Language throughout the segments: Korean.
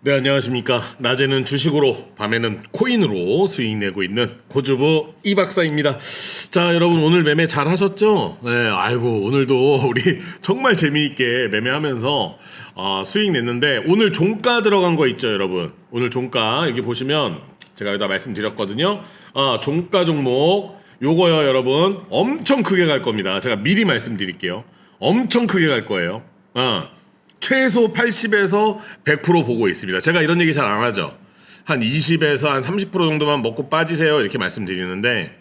네, 안녕하십니까. 낮에는 주식으로, 밤에는 코인으로 수익 내고 있는 고주부 이 박사입니다. 자, 여러분 오늘 매매 잘 하셨죠? 네, 아이고, 오늘도 우리 정말 재미있게 매매하면서 어, 수익 냈는데 오늘 종가 들어간 거 있죠, 여러분? 오늘 종가 여기 보시면 제가 여기다 말씀드렸거든요. 아, 종가 종목 요거요, 여러분. 엄청 크게 갈 겁니다. 제가 미리 말씀드릴게요. 엄청 크게 갈 거예요. 아. 최소 80에서 100% 보고 있습니다. 제가 이런 얘기 잘 안 하죠. 한 20에서 한 30% 정도만 먹고 빠지세요. 이렇게 말씀드리는데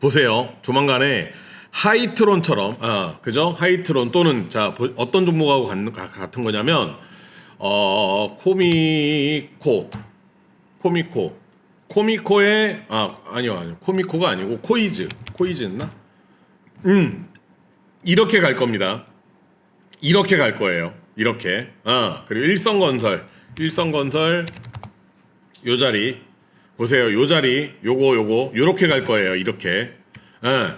보세요. 조만간에 하이트론처럼 아, 그죠? 하이트론 또는 자, 보- 어떤 종목하고 같은 거냐면 어, 코미코 코미코 코미코의 아, 아니요. 아니요. 코미코가 아니고 코이즈. 코이즈였나? 음. 이렇게 갈 겁니다. 이렇게 갈 거예요. 이렇게. 아, 그리고 일성건설. 일성건설 요 자리 보세요. 요 자리 요거 요거 요렇게 갈 거예요. 이렇게. 아,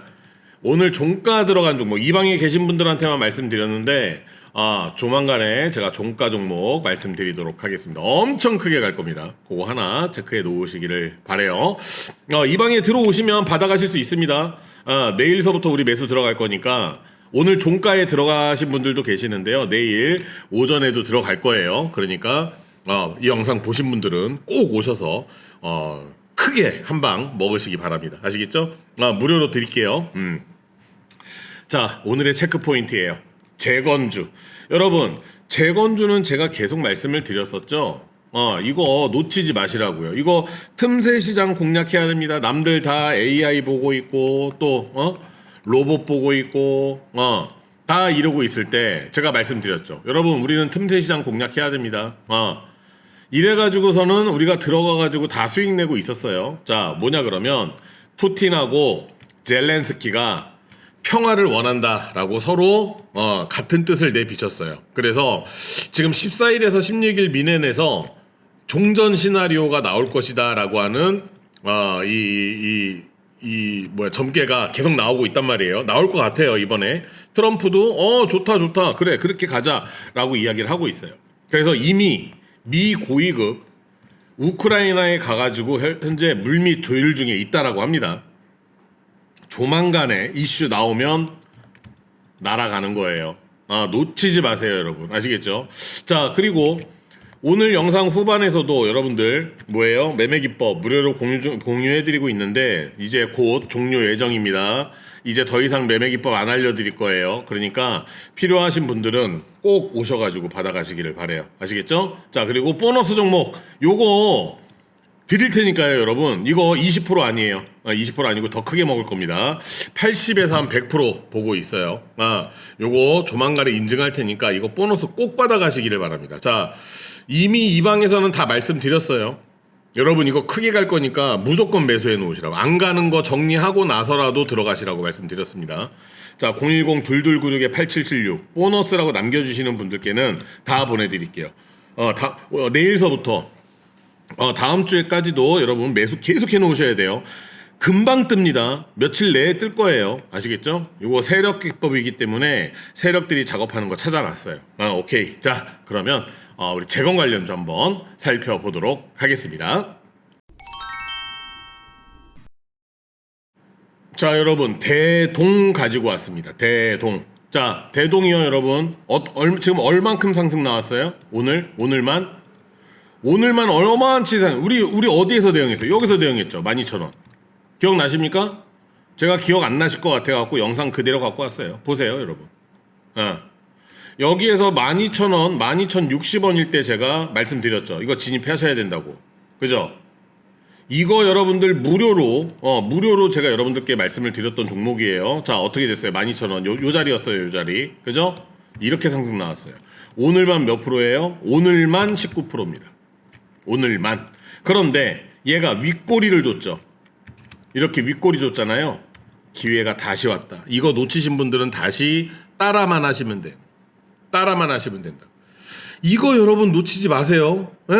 오늘 종가 들어간 종목 이 방에 계신 분들한테만 말씀드렸는데 아, 조만간에 제가 종가 종목 말씀드리도록 하겠습니다. 엄청 크게 갈 겁니다. 그거 하나 체크해 놓으시기를 바래요. 어, 이 방에 들어오시면 받아가실 수 있습니다. 아, 내일서부터 우리 매수 들어갈 거니까 오늘 종가에 들어가신 분들도 계시는데요. 내일 오전에도 들어갈 거예요. 그러니까 어, 이 영상 보신 분들은 꼭 오셔서 어, 크게 한 방 먹으시기 바랍니다. 아시겠죠? 아, 무료로 드릴게요. 음. 자, 오늘의 체크 포인트예요. 재건주. 여러분, 재건주는 제가 계속 말씀을 드렸었죠. 어, 이거 놓치지 마시라고요. 이거 틈새 시장 공략해야 됩니다. 남들 다 AI 보고 있고 또 어? 로봇 보고 있고 어, 다 이러고 있을 때 제가 말씀드렸죠. 여러분, 우리는 틈새 시장 공략해야 됩니다. 어. 이래 가지고서는 우리가 들어가 가지고 다 수익 내고 있었어요. 자, 뭐냐 그러면 푸틴하고 젤렌스키가 평화를 원한다라고 서로 어, 같은 뜻을 내비쳤어요. 그래서 지금 14일에서 16일 미넨에서 종전 시나리오가 나올 것이다라고 하는 어, 이, 이, 이 뭐야 점괘가 계속 나오고 있단 말이에요. 나올 것 같아요 이번에 트럼프도 어 좋다 좋다 그래 그렇게 가자라고 이야기를 하고 있어요. 그래서 이미 미 고위급 우크라이나에 가가지고 현- 현재 물밑 조율 중에 있다라고 합니다. 조만간에 이슈 나오면 날아가는 거예요. 아, 놓치지 마세요, 여러분. 아시겠죠? 자, 그리고 오늘 영상 후반에서도 여러분들 뭐예요? 매매 기법 무료로 공유 중, 공유해드리고 있는데 이제 곧 종료 예정입니다. 이제 더 이상 매매 기법 안 알려드릴 거예요. 그러니까 필요하신 분들은 꼭 오셔가지고 받아가시기를 바래요. 아시겠죠? 자, 그리고 보너스 종목 요거 드릴 테니까요, 여러분. 이거 20% 아니에요. 아, 20% 아니고 더 크게 먹을 겁니다. 80에서 한 100% 보고 있어요. 아, 요거 조만간에 인증할 테니까 이거 보너스 꼭 받아가시기를 바랍니다. 자, 이미 이 방에서는 다 말씀드렸어요. 여러분 이거 크게 갈 거니까 무조건 매수해 놓으시라고. 안 가는 거 정리하고 나서라도 들어가시라고 말씀드렸습니다. 자, 010-2296-8776 보너스라고 남겨주시는 분들께는 다 보내드릴게요. 어, 다, 어, 내일서부터 어, 다음 주에까지도 여러분 매수 계속 해 놓으셔야 돼요. 금방 뜹니다. 며칠 내에 뜰 거예요. 아시겠죠? 이거 세력 기법이기 때문에 세력들이 작업하는 거 찾아놨어요. 아, 오케이. 자, 그러면 어, 우리 재건 관련주 한번 살펴보도록 하겠습니다. 자, 여러분 대동 가지고 왔습니다. 대동. 자, 대동이요, 여러분. 어, 얼, 지금 얼만큼 상승 나왔어요? 오늘 오늘만 오늘만 얼마만치 산 우리 우리 어디에서 대응했어요? 여기서 대응했죠. 12,000원. 기억나십니까? 제가 기억 안 나실 것 같아 갖고 영상 그대로 갖고 왔어요. 보세요, 여러분. 어. 여기에서 12,000원, 12,060원일 때 제가 말씀드렸죠. 이거 진입하셔야 된다고. 그죠? 이거 여러분들 무료로 어 무료로 제가 여러분들께 말씀을 드렸던 종목이에요. 자 어떻게 됐어요? 12,000원 요, 요 자리였어요. 요 자리 그죠? 이렇게 상승 나왔어요. 오늘만 몇 프로예요? 오늘만 19%입니다. 오늘만 그런데 얘가 윗꼬리를 줬죠. 이렇게 윗꼬리 줬잖아요. 기회가 다시 왔다. 이거 놓치신 분들은 다시 따라만 하시면 돼. 따라만 하시면 된다. 이거 여러분 놓치지 마세요. 에?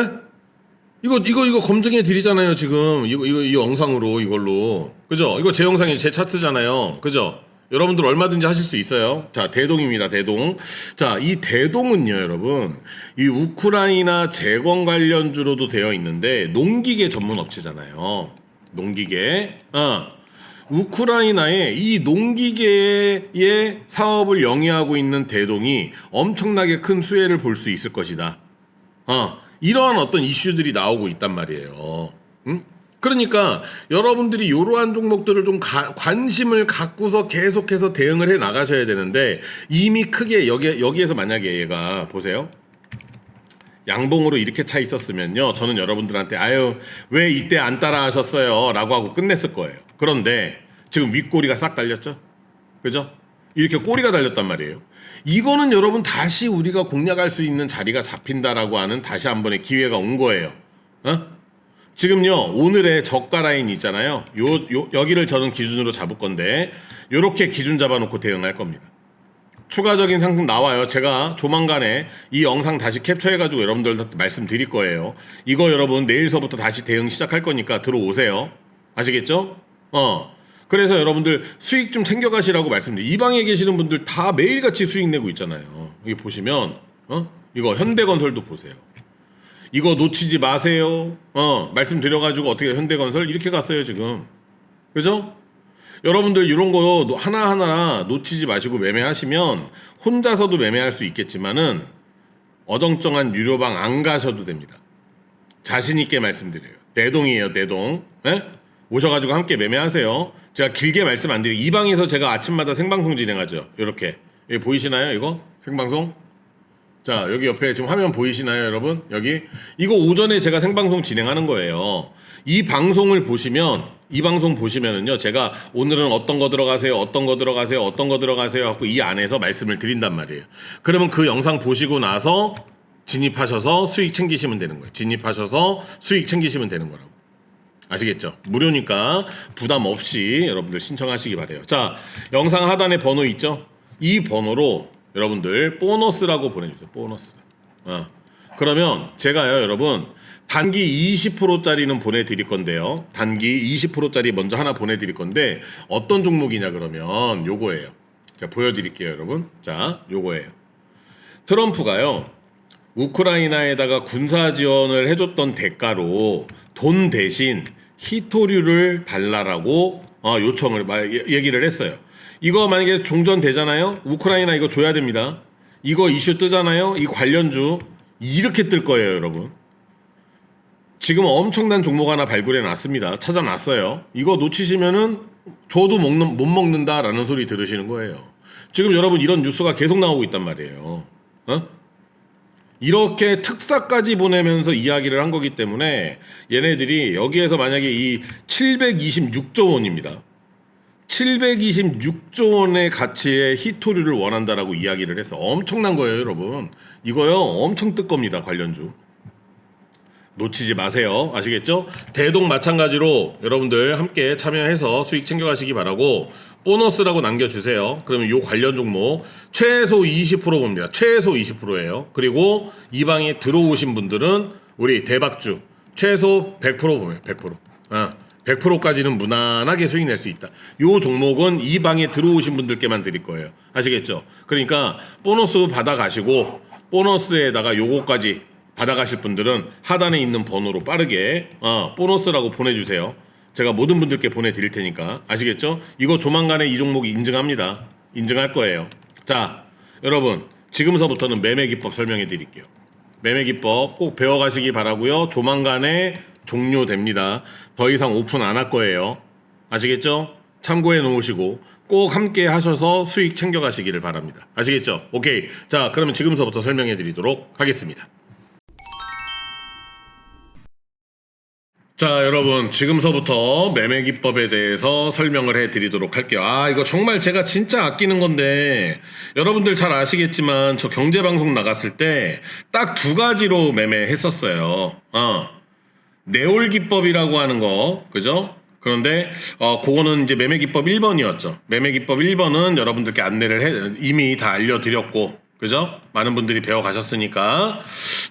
이거 이거 이거 검증해 드리잖아요 지금 이거 이거 이 영상으로 이걸로 그죠? 이거 제 영상이 제 차트잖아요. 그죠? 여러분들 얼마든지 하실 수 있어요. 자, 대동입니다. 대동. 자, 이 대동은요, 여러분. 이 우크라이나 재건 관련주로도 되어 있는데 농기계 전문 업체잖아요. 농기계. 어. 우크라이나의 이 농기계의 사업을 영위하고 있는 대동이 엄청나게 큰 수혜를 볼 수 있을 것이다. 어, 이러한 어떤 이슈들이 나오고 있단 말이에요. 응? 그러니까 여러분들이 이러한 종목들을 좀 가- 관심을 갖고서 계속해서 대응을 해 나가셔야 되는데 이미 크게 여기 여기에서 만약에 얘가 보세요. 양봉으로 이렇게 차 있었으면요. 저는 여러분들한테 아유 왜 이때 안 따라하셨어요?라고 하고 끝냈을 거예요. 그런데 지금 윗꼬리가 싹 달렸죠. 그죠? 이렇게 꼬리가 달렸단 말이에요. 이거는 여러분 다시 우리가 공략할 수 있는 자리가 잡힌다라고 하는 다시 한 번의 기회가 온 거예요. 어? 지금요 오늘의 저가 라인 있잖아요. 요, 요 여기를 저는 기준으로 잡을 건데 요렇게 기준 잡아놓고 대응할 겁니다. 추가적인 상승 나와요. 제가 조만간에 이 영상 다시 캡처해가지고 여러분들한테 말씀드릴 거예요. 이거 여러분 내일서부터 다시 대응 시작할 거니까 들어오세요. 아시겠죠? 어. 그래서 여러분들 수익 좀 챙겨가시라고 말씀드려요. 이 방에 계시는 분들 다 매일같이 수익 내고 있잖아요. 여기 보시면, 어? 이거 현대건설도 보세요. 이거 놓치지 마세요. 어, 말씀드려가지고 어떻게 현대건설 이렇게 갔어요, 지금. 그죠? 여러분들 이런 거 노- 하나하나 놓치지 마시고 매매하시면 혼자서도 매매할 수 있겠지만은 어정쩡한 유료방 안 가셔도 됩니다. 자신 있게 말씀드려요. 대동이에요, 대동. 예? 오셔가지고 함께 매매하세요. 제가 길게 말씀 안 드리고 이 방에서 제가 아침마다 생방송 진행하죠. 이렇게 여기 보이시나요, 이거 생방송? 자 여기 옆에 지금 화면 보이시나요, 여러분? 여기 이거 오전에 제가 생방송 진행하는 거예요. 이 방송을 보시면 이 방송 보시면은요, 제가 오늘은 어떤 거 들어가세요, 어떤 거 들어가세요, 어떤 거 들어가세요 하고 이 안에서 말씀을 드린단 말이에요. 그러면 그 영상 보시고 나서 진입하셔서 수익 챙기시면 되는 거예요. 진입하셔서 수익 챙기시면 되는 거라고. 아시겠죠? 무료니까 부담 없이 여러분들 신청하시기 바래요. 자, 영상 하단에 번호 있죠? 이 번호로 여러분들 보너스라고 보내주세요. 보너스. 어. 그러면 제가요, 여러분 단기 20%짜리는 보내드릴 건데요. 단기 20%짜리 먼저 하나 보내드릴 건데 어떤 종목이냐 그러면 요거예요. 자, 보여드릴게요, 여러분. 자, 요거예요. 트럼프가요. 우크라이나에다가 군사 지원을 해줬던 대가로 돈 대신 히토류를 달라라고 어, 요청을 마- 예- 얘기를 했어요. 이거 만약에 종전 되잖아요. 우크라이나 이거 줘야 됩니다. 이거 이슈 뜨잖아요. 이 관련주 이렇게 뜰 거예요, 여러분. 지금 엄청난 종목 하나 발굴해 놨습니다. 찾아놨어요. 이거 놓치시면은 저도 먹는, 못 먹는다라는 소리 들으시는 거예요. 지금 여러분 이런 뉴스가 계속 나오고 있단 말이에요. 어? 이렇게 특사까지 보내면서 이야기를 한 거기 때문에 얘네들이 여기에서 만약에 이 726조 원입니다. 726조 원의 가치의 히토리를 원한다라고 이야기를 해서 엄청난 거예요, 여러분. 이거요, 엄청 뜰 겁니다, 관련주. 놓치지 마세요. 아시겠죠? 대동 마찬가지로 여러분들 함께 참여해서 수익 챙겨가시기 바라고 보너스라고 남겨주세요. 그러면 요 관련 종목 최소 20% 봅니다. 최소 20%예요. 그리고 이 방에 들어오신 분들은 우리 대박주 최소 100% 보면 100%. 어, 100%까지는 무난하게 수익 낼 수 있다. 요 종목은 이 방에 들어오신 분들께만 드릴 거예요. 아시겠죠? 그러니까 보너스 받아가시고 보너스에다가 요거까지 받아가실 분들은 하단에 있는 번호로 빠르게 어, 보너스라고 보내주세요. 제가 모든 분들께 보내드릴 테니까 아시겠죠? 이거 조만간에 이 종목 인증합니다. 인증할 거예요. 자, 여러분 지금서부터는 매매 기법 설명해 드릴게요. 매매 기법 꼭 배워가시기 바라고요. 조만간에 종료됩니다. 더 이상 오픈 안 할 거예요. 아시겠죠? 참고해 놓으시고 꼭 함께 하셔서 수익 챙겨가시기를 바랍니다. 아시겠죠? 오케이. 자, 그러면 지금서부터 설명해 드리도록 하겠습니다. 자, 여러분, 지금서부터 매매 기법에 대해서 설명을 해 드리도록 할게요. 아, 이거 정말 제가 진짜 아끼는 건데, 여러분들 잘 아시겠지만, 저 경제방송 나갔을 때, 딱 두 가지로 매매했었어요. 어. 내올 기법이라고 하는 거, 그죠? 그런데, 어, 그거는 이제 매매 기법 1번이었죠. 매매 기법 1번은 여러분들께 안내를 해, 이미 다 알려드렸고, 그죠? 많은 분들이 배워 가셨으니까.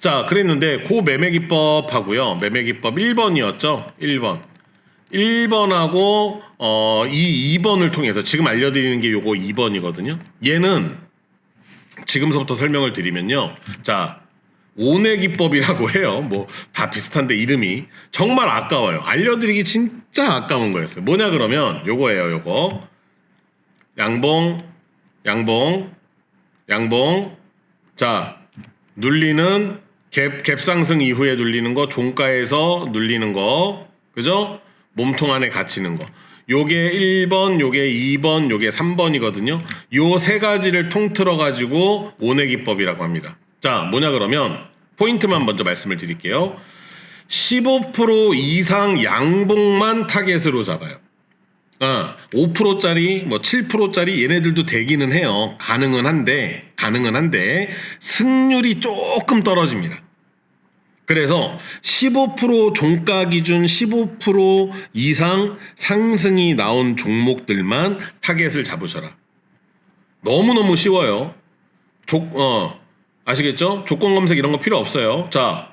자, 그랬는데, 그 매매 기법 하고요. 매매 기법 1번이었죠. 1번. 1번하고 어, 이 2번을 통해서 지금 알려드리는 게 요거 2번이거든요. 얘는 지금서부터 설명을 드리면요. 자, 오내 기법이라고 해요. 뭐 다 비슷한데 이름이 정말 아까워요. 알려드리기 진짜 아까운 거였어요. 뭐냐 그러면 요거예요. 요거 양봉, 양봉, 양봉. 자, 눌리는 갭, 갭 상승 이후에 눌리는 거, 종가에서 눌리는 거, 그죠? 몸통 안에 갇히는 거. 요게 1번, 요게 2번, 요게 3번이거든요. 요 세 가지를 통틀어 가지고 오내 기법이라고 합니다. 자, 뭐냐 그러면 포인트만 먼저 말씀을 드릴게요. 15% 이상 양봉만 타겟으로 잡아요. 아, 5%짜리, 뭐 7%짜리 얘네들도 되기는 해요. 가능은 한데, 가능은 한데, 승률이 조금 떨어집니다. 그래서 15% 종가 기준 15% 이상 상승이 나온 종목들만 타겟을 잡으셔라. 너무너무 쉬워요. 조, 어, 아시겠죠? 조건 검색 이런 거 필요 없어요. 자,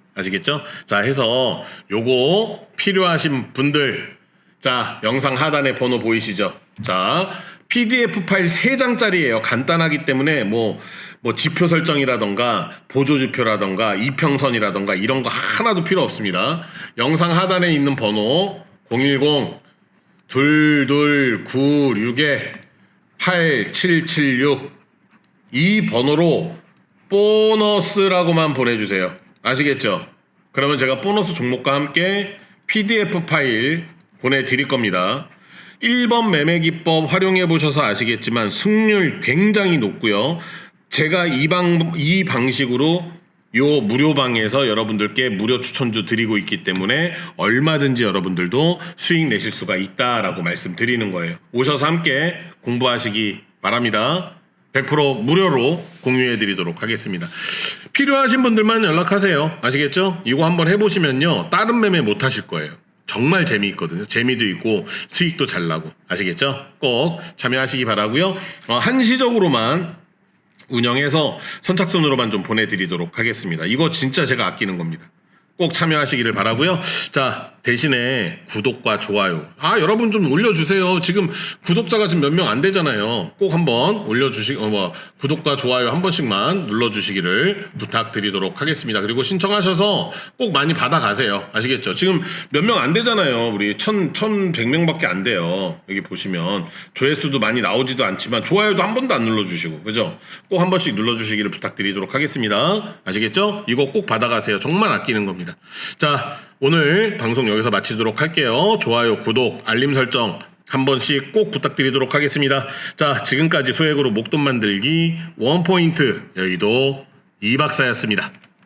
아시겠죠? 자 해서 요거 필요하신 분들 자 영상 하단에 번호 보이시죠? 자 PDF 파일 3장짜리예요. 간단하기 때문에 뭐, 뭐 지표 설정이라던가 보조지표라던가 이평선이라던가 이런 거 하나도 필요 없습니다. 영상 하단에 있는 번호 010 2296에 8776이 번호로 보너스라고만 보내주세요. 아시겠죠? 그러면 제가 보너스 종목과 함께 PDF 파일 보내드릴 겁니다. 1번 매매 기법 활용해 보셔서 아시겠지만 승률 굉장히 높고요. 제가 이 방, 이 방식으로 요 무료방에서 여러분들께 무료 추천주 드리고 있기 때문에 얼마든지 여러분들도 수익 내실 수가 있다라고 말씀드리는 거예요. 오셔서 함께 공부하시기 바랍니다. 100% 무료로 공유해 드리도록 하겠습니다. 필요하신 분들만 연락하세요. 아시겠죠? 이거 한번 해보시면요. 다른 매매 못 하실 거예요. 정말 재미있거든요. 재미도 있고 수익도 잘 나고. 아시겠죠? 꼭 참여하시기 바라고요. 어, 한시적으로만 운영해서 선착순으로만 좀 보내드리도록 하겠습니다. 이거 진짜 제가 아끼는 겁니다. 꼭 참여하시기를 바라고요. 자 대신에 구독과 좋아요. 아 여러분 좀 올려주세요. 지금 구독자가 지금 몇 명 안 되잖아요. 꼭 한번 올려주시, 어, 뭐 구독과 좋아요 한 번씩만 눌러주시기를 부탁드리도록 하겠습니다. 그리고 신청하셔서 꼭 많이 받아가세요. 아시겠죠? 지금 몇 명 안 되잖아요. 우리 천, 천백 명 밖에 안 돼요. 여기 보시면 조회수도 많이 나오지도 않지만 좋아요도 한 번도 안 눌러주시고 그죠? 꼭 한 번씩 눌러주시기를 부탁드리도록 하겠습니다. 아시겠죠? 이거 꼭 받아가세요. 정말 아끼는 겁니다. 자 오늘 방송 여기서 마치도록 할게요. 좋아요, 구독, 알림 설정 한 번씩 꼭 부탁드리도록 하겠습니다. 자, 지금까지 소액으로 목돈 만들기 원포인트 여의도 이박사였습니다.